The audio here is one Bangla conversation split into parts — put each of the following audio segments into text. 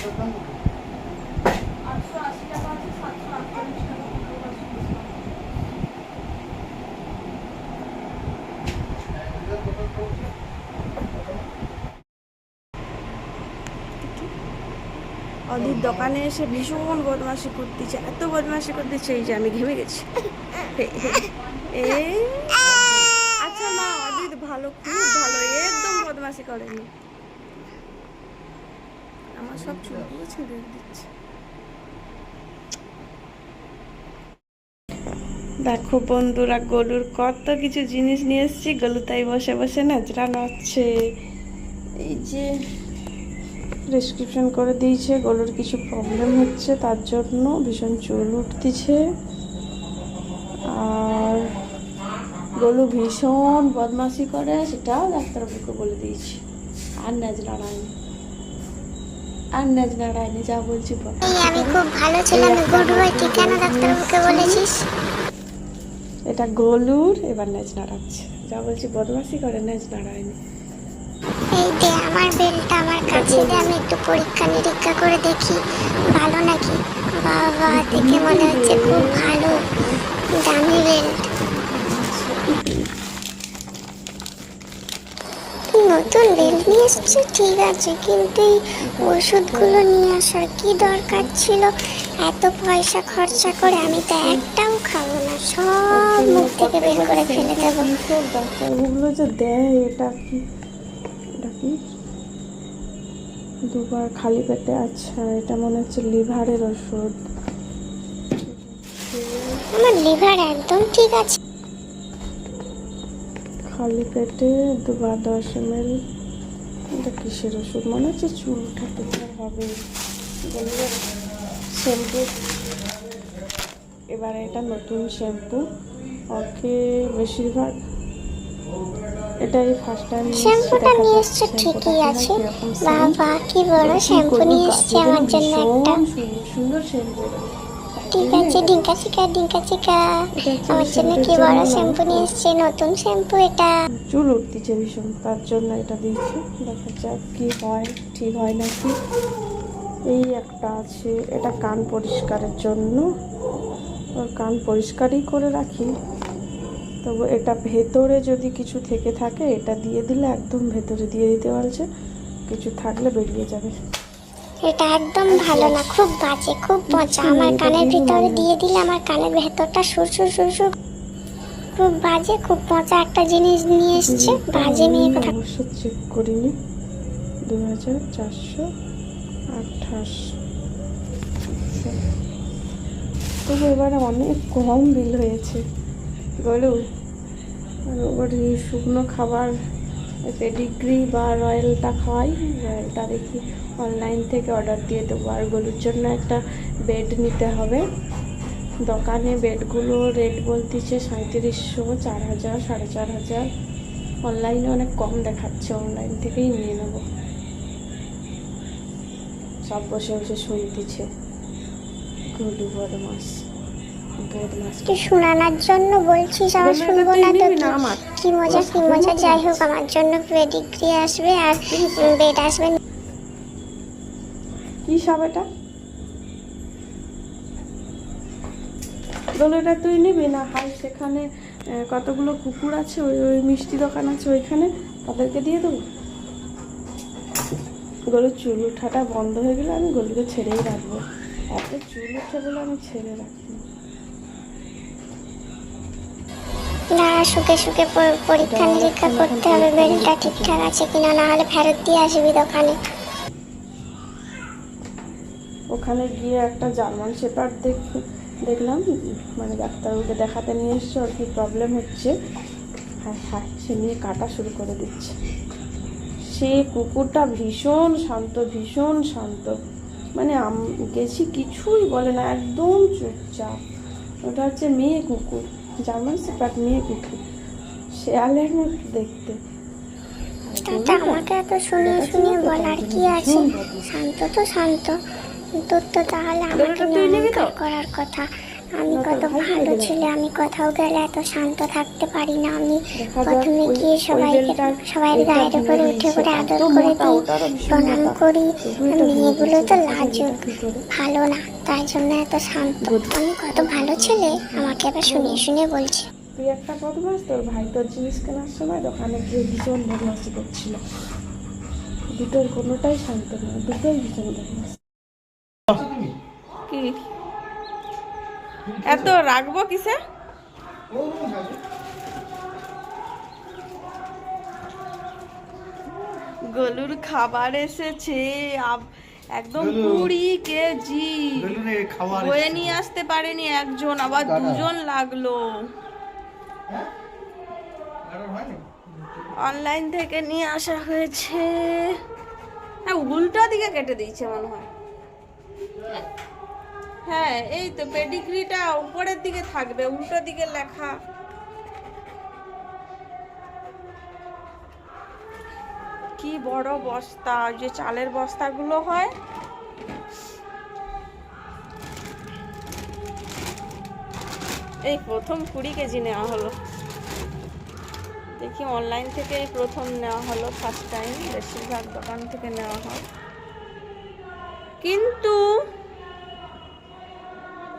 অদির দোকানে এসে ভীষণ বদমাশি করতেছে, এত বদমাশি করতেছে এই যে আমি ঘেমে গেছি। আচ্ছা না অদিত ভালো, খুব ভালো, একদম বদমাশি করেনি। আমার সব চুলগুলো ছেড়ে দিচ্ছে। দেখো বন্ধুরা, গলুর কত কিছু জিনিস নিয়ে এসেছি, গলু তাই বসে বসে নাচড়া নাচছে এই যে প্রেসক্রিপশন করে দিয়েছে, গলুর কিছু প্রবলেম হচ্ছে, তার জন্য ভীষণ চুল উঠতেছে। আর গলু ভীষণ বদমাশি করে, সেটাও ডাক্তারবাবুকে বলে দিয়েছি। আর নাচ লড়াইনি আর নাচ লড়াইনি যা বলছি বল। এই আমি খুব ভালো ছিলাম গুড বয় তুই ডাক্তারবাবুকে বলেছিস? এটা গলুর এবার নাচ নাড়াচ্ছে। যা বলছি বদমাশি করে নাচ নাড়ায়নি। এই দে আমার বেলটা আমার কাছে দে আমি একটু পরীক্ষা নিরীক্ষা করে দেখি ভালো নাকি? বাবা দেখে মনে হচ্ছে খুব ভালো দামি বেল্ট। নিয়ে এসছে? ঠিক আছে কিন্তু এই ওষুধগুলো নিয়ে আসার কি দরকার ছিল? এত পয়সা খরচা করে আমি তো একটাও খাব না সব মুখ থেকে বের করে ফেলে দেবো। ডাক্তারবাবুগুলো যে দেয় এটা কি? এটা কি? দুবার খালি পেটে আচ্ছা এটা মনে হচ্ছে লিভারের ওষুধ। আমার লিভার একদম ঠিক আছে। খালি পেটে দুবার দশ এম এল এটা কিসের ওষুধ? মনে হচ্ছে চুল উঠাতে হবে? শ্যাম্পু এবারে এটা নতুন শ্যাম্পু ওকে বেশিরভাগ এটাই ফার্স্ট টাইম শ্যাম্পুটা নিয়ে এসছো ঠিকই আছে। বাবা কি বড় শ্যাম্পু নিয়ে এসছে আমার জন্য একটা। সুন্দর শ্যাম্পু ঠিক আছে ডিঙ্কা চিকা ডিঙ্কা চিকা আমার জন্য কি বড় শ্যাম্পু নিয়ে এসছে? নতুন শ্যাম্পু এটা। চুল উঠতেছে ভীষণ তার জন্য এটা দিচ্ছি দেখা যাক কি হয় ঠিক হয় নাকি। এই একটা আছে এটা কান পরিষ্কারের জন্য। ওর কান পরিষ্কারই করে রাখি। তবু এটা ভেতরে যদি কিছু থেকে থাকে এটা দিয়ে দিলে একদম ভেতরে দিয়ে দিতে বলছে কিছু থাকলে বেরিয়ে যাবে। এটা একদম ভালো না, খুব বাজে, খুব মজা। আমার কানের ভিতরে দিয়ে দিলে আমার কানের ভেতরটা সুর সুর সুর সুর। খুব বাজে, খুব মজা একটা জিনিস নিয়ে এসছে। বাজে মেয়ে কথা চেক করিনি। দু হাজার চারশো আঠাশ। তবু এবারে অনেক কম বিল হয়েছে। বলো। আর শুকনো খাবার পেডিগ্রি বা রয়্যালটা খাওয়াই, রয়্যালটা দেখি অনলাইন থেকে অর্ডার দিয়ে দেবো। আর গরুর জন্য একটা বেড নিতে হবে। দোকানে বেডগুলো রেট বলতেছে সাঁত্রিশশো চার হাজার সাড়ে চার হাজার অনলাইনে অনেক কম দেখাচ্ছে, অনলাইন থেকেই নিয়ে নেব। সব বসে বসে শুনতেছে। গলু বদমাস বদমাস তুই শোনানোর জন্য বলছিস? আমার শুনব না তো কি- মজা কি মজা। যাই হোক আমার জন্য পেডিগ্রি আসবে আর বেড আসবে কি সব এটা? বলো এটা তুই নিবি না? হাই সেখানে কতগুলো কুকুর আছে? ওই ওই মিষ্টি দোকান আছে ওইখানে। তাদেরকে দিয়ে দেবো? গরুর চুল উঠাটা বন্ধ হয়ে গেলে আমি গরুকে ছেড়েই রাখব। এত চুল উঠে বলে আমি ছেড়ে রাখি না। শুকে শুকে পরীক্ষা নিরীক্ষা করতে হবে বেলটা ঠিকঠাক আছে কিনা, না হলে ফেরত দিয়ে আসবি দোকানে। ওখানে গিয়ে একটা জার্মান শেপার্ড দেখ, দেখলাম মানে ডাক্তারবাবুকে দেখাতে নিয়ে এসছে, ওর কি প্রবলেম হচ্ছে? হ্যাঁ হ্যাঁ সে নিয়ে কাটা শুরু করে দিচ্ছে। সে কুকুরটা ভীষণ শান্ত ভীষণ শান্ত। মানে গেছি, কিছুই বলে না, একদম চুপচাপ। ওটা হচ্ছে মেয়ে কুকুর। জার্মান শেফার্ড নিয়ে কুকুর শেয়ালের মতো দেখতে। আর আমাকে এত শুনিয়ে শুনিয়ে বলার কি আছে? শান্ত তো শান্ত। তোর তো তাহলে আমাকে নিয়ে তো? করার কথা। আমি কত ভালো চলে ছেলে আমি কোথাও গেলে এত শান্ত থাকতে পারি না। আমি প্রথমে গিয়ে সবাইকে সবাই গায়ের উপরে উঠে দিয়েছে। করে আদর করে দিই প্রণাম করি। মেয়েগুলো তো লাজুক ভালো না তাই জন্য এত শান্ত। আমি কত ভালো ছেলে আমাকে আবার শুনিয়ে শুনিয়ে বলছে। তুই একটা বদমাস তোর ভাই তোর জিনিস কেনার সময় দোকানে গিয়ে ভীষণ বদমাসি করছিল। দুটোর কোনোটাই শান্ত না দুটোই ভীষণ বদমাস কি? এত রাখব কিসে? গলুর খাবার এসেছে একদম কুড়ি কেজি। বয়ে নিয়ে আসতে পারেনি একজন আবার দুজন লাগল। অনলাইন থেকে নিয়ে আসা হয়েছে। হ্যাঁ উল্টা দিকে কেটে দিয়েছে মনে হয়। হ্যাঁ এই তো পেডিগ্রিটা উপরের দিকে থাকবে, উল্টো দিকে লেখা। কি বড় বস্তা, যে চালের বস্তাগুলো হয়। এই প্রথম কুড়ি কেজি নেওয়া হলো। দেখি অনলাইন থেকে এই প্রথম নেওয়া হলো ফার্স্ট টাইম বেশিরভাগ দোকান থেকে নেওয়া হয়। কিন্তু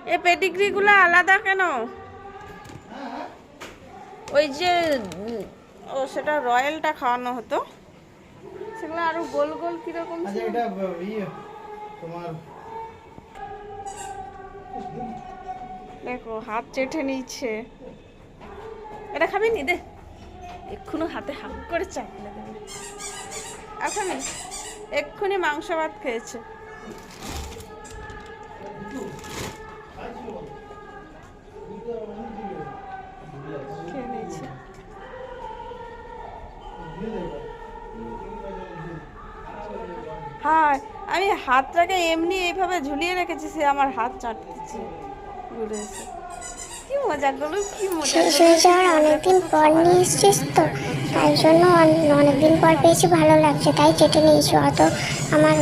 এই পেডিগ্রিগুলো আলাদা কেন? ওই যে ও সেটা রয়্যালটা খাওয়ানো হতো। সেগুলো আরও গোল গোল কীরকম আচ্ছা এটা ইয়ে তোমার দেখো হাত চেটে নিচ্ছে। এটা খাবি নি? দে। এক্ষুনি হাতে হাত করে চাপলে দেবে। আর খাবি? এক্ষুনি মাংস ভাত খেয়েছে। হ্যাঁ আমি হাতটাকে এমনি এইভাবে ঝুলিয়ে রেখেছি সে আমার হাত চাটতেছে। ঘুরে এসে। কি মজা করল কি মজা শেষ যাওয়ার অনেকদিন পর নিয়ে এসছিস তো তাই জন্য অন- অনেকদিন পর পেয়েছি ভালো লাগছে তাই চেটে নিয়েছি। অত আমার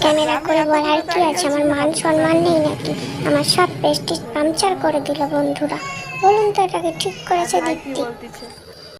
ক্যামেরা করে বলার কি আছে? আমার মান সম্মান নেই নাকি? আমার সব প্রেস্টিজ পাংচার করে দিল বন্ধুরা। বলুন তো এটাকে ঠিক করেছে দীপ্তি বলতেছে